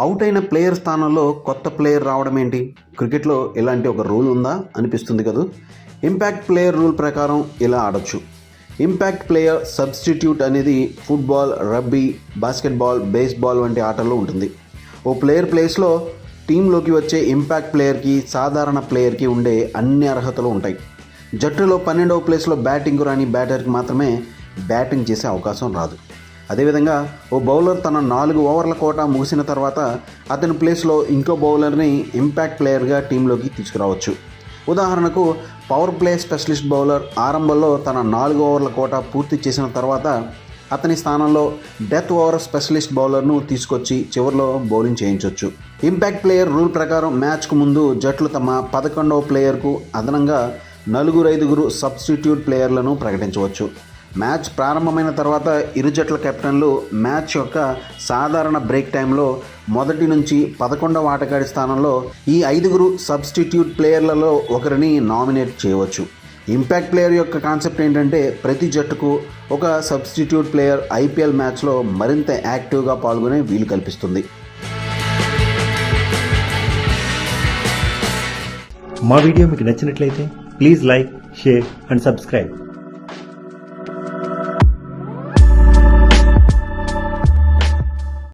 Out అయిన player స్థానంలో కొత్త ప్లేయర్ రావడం ఏంటి? క్రికెట్లో ఇలాంటి ఒక రూల్ ఉందా? అనిపిస్తుంది కదా. ఇంపాక్ట్ ప్లేయర్ రూల్ ప్రకారం ఇలా ఆడొచ్చు. ఇంపాక్ట్ ప్లేయర్ సబ్స్టిట్యూట్ అనేది ఫుట్బాల్ రబ్బీ బాస్కెట్బాల్ బేస్బాల్ వంటి ఆటల్లో ఉంటుంది. ఓ ప్లేయర్ ప్లేస్లో టీంలోకి వచ్చే ఇంపాక్ట్ ప్లేయర్కి సాధారణ ప్లేయర్కి ఉండే అన్ని అర్హతలు ఉంటాయి. జట్టులో పన్నెండవ ప్లేస్లో బ్యాటింగ్ రాని బ్యాటర్కి మాత్రమే బ్యాటింగ్ చేసే అవకాశం రాదు. అదేవిధంగా ఓ బౌలర్ తన నాలుగు ఓవర్ల కోట ముగిసిన తర్వాత అతని ప్లేస్లో ఇంకో బౌలర్ని ఇంపాక్ట్ ప్లేయర్గా టీంలోకి తీసుకురావచ్చు. ఉదాహరణకు పవర్ ప్లే స్పెషలిస్ట్ బౌలర్ ఆరంభంలో తన నాలుగు ఓవర్ల కోట పూర్తి చేసిన తర్వాత అతని స్థానంలో డెత్ ఓవర్ స్పెషలిస్ట్ బౌలర్ను తీసుకొచ్చి చివరిలో బౌలింగ్ చేయించవచ్చు ఇంపాక్ట్ ప్లేయర్ రూల్ ప్రకారం మ్యాచ్కు ముందు జట్లు తమ పదకొండవ ప్లేయర్కు అదనంగా నలుగురు ఐదుగురు సబ్స్టిట్యూట్ ప్లేయర్లను ప్రకటించవచ్చు. మ్యాచ్ ప్రారంభమైన తర్వాత ఇరు జట్ల కెప్టెన్లు మ్యాచ్ యొక్క సాధారణ బ్రేక్ టైంలో మొదటి నుంచి పదకొండవ ఆటగాడి స్థానంలో ఈ ఐదుగురు సబ్స్టిట్యూట్ ప్లేయర్లలో ఒకరిని నామినేట్ చేయవచ్చు. ఇంపాక్ట్ ప్లేయర్ యొక్క కాన్సెప్ట్ ఏంటంటే ప్రతి జట్టుకు ఒక సబ్స్టిట్యూట్ ప్లేయర్ ఐపీఎల్ మ్యాచ్లో మరింత యాక్టివ్గా పాల్గొనే వీలు కల్పిస్తుంది. మా వీడియో మీకు నచ్చినట్లయితే please like share and subscribe.